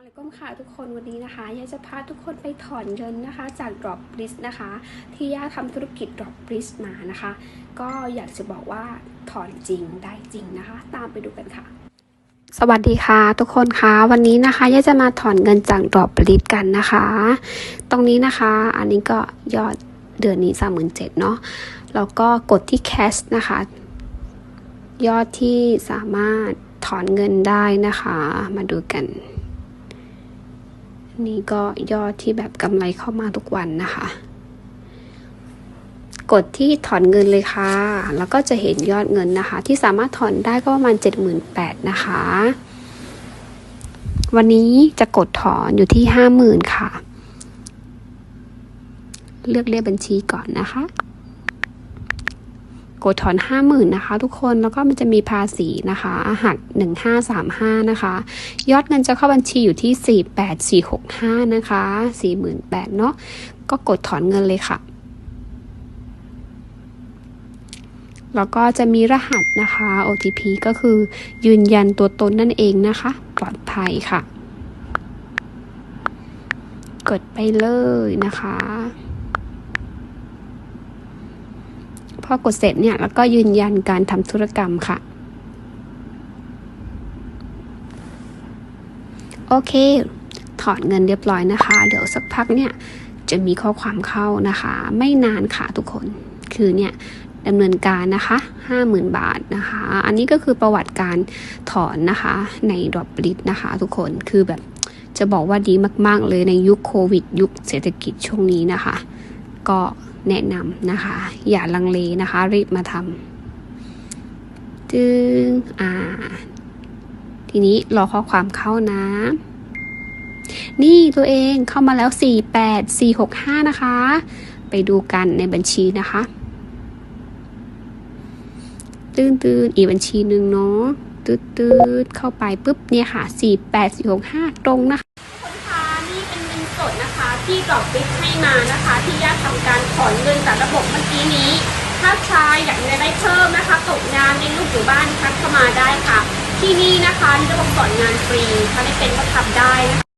อะลัยกุมค่ะทุกคนวันนี้นะคะยาจะพาทุกคนไปถอนเงินนะคะ จาก Drop List นะคะ ที่ย่าทำธุรกิจ Drop List มานะคะ ก็อยากจะบอกว่าถอนจริงได้จริงนะคะ ตามไปดูกันค่ะ สวัสดีค่ะ ทุกคนคะวันนี้นะคะย่าจะมาถอนเงินจาก Drop List กันนะคะ ตรงนี้นะคะ อันนี้ก็ยอดเดือนนี้37,000เนาะแล้วก็กดที่ Cash นะคะ ยอดที่สามารถถอนเงินได้นะคะ มาดูกัน นี่ก็ยอดที่แบบกำไรเข้ามาทุกวันนะคะ กดที่ถอนเงินเลยค่ะ แล้วก็จะเห็นยอดเงินนะคะ ที่สามารถถอนได้ก็ประมาณ 78,000นะคะ วันนี้จะกดถอนอยู่ที่ 50,000 ค่ะ เลือกเรียกบัญชีก่อนนะคะ กดถอน 50,000นะคะทุกคนแล้วก็มันจะมีภาษีนะคะหัก1535นะคะ ยอดเงินจะเข้าบัญชีอยู่ที่ 48465นะคะ48,000เนาะก็กดถอนเงินเลยค่ะแล้วก็จะมีรหัสนะคะ OTP ก็คือยืนยันตัวตนนั่นเองนะคะ ปลอดภัยค่ะ กดไปเลยนะคะ พอกดเสร็จเนี่ยแล้วก็ยืนยันการทำธุรกรรมค่ะ โอเค ถอนเงินเรียบร้อยนะคะ เดี๋ยวสักพักเนี่ยจะมีข้อความเข้านะคะ ไม่นานค่ะทุกคนคือเนี่ยดำเนินการนะคะ50,000 บาทนะคะ อันนี้ก็คือประวัติการถอนนะคะในดรอปลิตนะคะทุกคนคือแบบจะบอกว่าดีมาก ๆ เลยในยุคโควิด ยุคเศรษฐกิจช่วงนี้นะคะ ก็แนะนำนะคะ อย่าลังเลนะคะ รีบมาทำจึงอ่า ทีนี้รอข้อความเข้านะนี่ตัวเองเข้ามาแล้ว 48465 นะคะ ไปดูกันในบัญชีนะคะ ตื้นตื้นอีกบัญชีหนึ่งเนาะตืดตืดเข้าไปปุ๊บเนี่ยค่ะ 48465 ตรงนะคะคนคะนี่เป็นเงิน สดนะคะ ที่ดอกบิ๊กให้มานะคะ ที่ญาติทำการถอนเงินจากระบบเมื่อกี้นี้ ถ้าใครอยากมีรายได้เพิ่มนะคะตกงานในลูกอยู่บ้านทักเข้ามาได้ค่ะ ที่นี่นะคะมีระบบสอนงานฟรีถ้าไม่เป็นก็ทำได้นะคะ